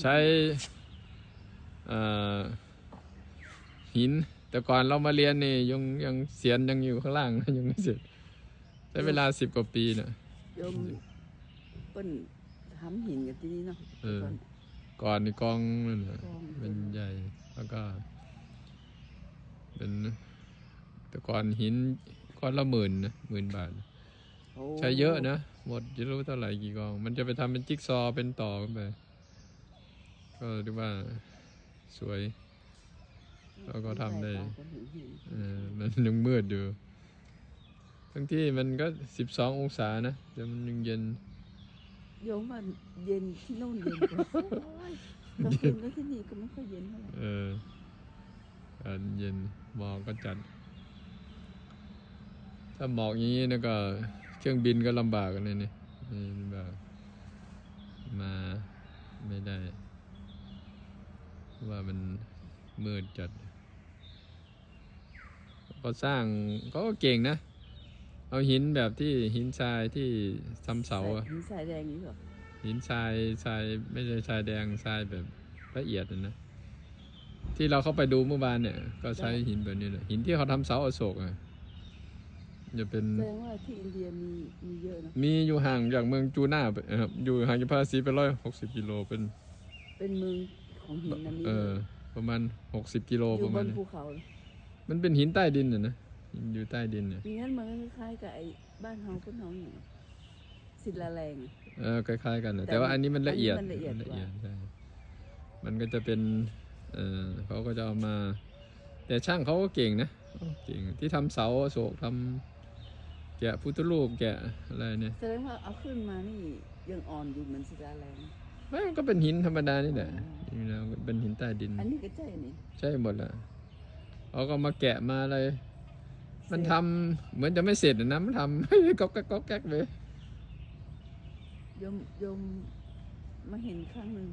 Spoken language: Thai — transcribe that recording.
ใช้เอ่อหิน แต่ก่อนเรามาเรียนนี่ยังยังเสียนยังอยู่ข้างล่างนะยังไม่เสร็จใช้เวลาสิบกว่าปีนะโยมเปิ้นทำหินกันที่นี่เนาะเออก่อนนี่กองนั่นน่ะกองเป็นใหญ่แล้วก็ เป็นแต่ก่อนหินก้อนละหมื่นนะหมื่นบาทโอ้ใช้เยอะนะ หมดจะรู้เท่าไหร่กี่กอง มันจะไปทำเป็นจิ๊กซอว์เป็นต่อขึ้นไป ก็เรียกว่าสวยเราก็ทำได้เออมันยังมืดอยู่บางที่มันก็สิบสององศานะแต่มันยังเย็นโยมว่าเย็นที่โน่นเย็นกว่าโอ้ยกลางคืนก็ที่นี่ก็ไม่ค่อยเย็นเท่าไหร่เอออากาศเย็นหมอกก็จัด ถ้าหมอกอย่างนี้นะก็เครื่องบินก็ลำบากกันเลยนี่นี่ลำบากมาไม่ได้เพราะ ว่ามันมืดจัดก็สร้างเขาก็เก่งนะ เอาหินแบบที่หินทรายที่ทำเสาอะหินทรายแดงนี่เหรอหินทรายทรายไม่ใช่ทรายแดงทรายแบบละเอียดนะนะที่เราเข้าไปดูเมื่อวานเนี่ย ก็ใช้หินแบบนี้เลยหินที่เขาทำเสาอโศกอะจะเป็นแสดงว่าที่อินเดียมีมีเยอะนะมีอยู่ห่างจากเมืองจูน่าไปนะครับอยู่ห่างจากพาราสีไปร้อยหกสิบกิโลเป็น เป็นเมือง ของหินนะมีเออ ประมาณหกสิบกิโลอปยู่ระบมาณนนี้ภูเขาเลยมันเป็นหินใต้ดินน่ะนะหินอยู่ใต้ดินเนี่ยมีงั้นมันก็คล้ายๆกับไอ้บ้านเฮาก็น้องอย่างศิลาแรงอะเออคล้ายๆกันนะแต่แต่ว่าอันนี้มันละเอียดอันนี้มันละเอียดละเอียดกว่า ใช่มันก็จะเป็นเออเขาก็จะเอามา แต่ช่างเขาก็เก่งนะเขาเก่งที่ทำเสาอโศกทำแกะพุทธรูปแกะอะไรเนี่ยแสดงว่าเอาขึ้นมานี่ยังอ่อนอยู่เหมือนศิลาแรงไม่มันก็เป็นหินธรรมดานี่แหละจริงๆแล้ว เป็นหินใต้ดิน อันนี้ก็ใช่นี่ใช่หมดแหละเขาก็มาแกะมาอะไร มันทำเหมือนจะไม่เสร็จอะนะมันทำก๊อกแก๊กก๊อกแก๊กไปโยมโยมมาเห็นครั้งหนึ่ง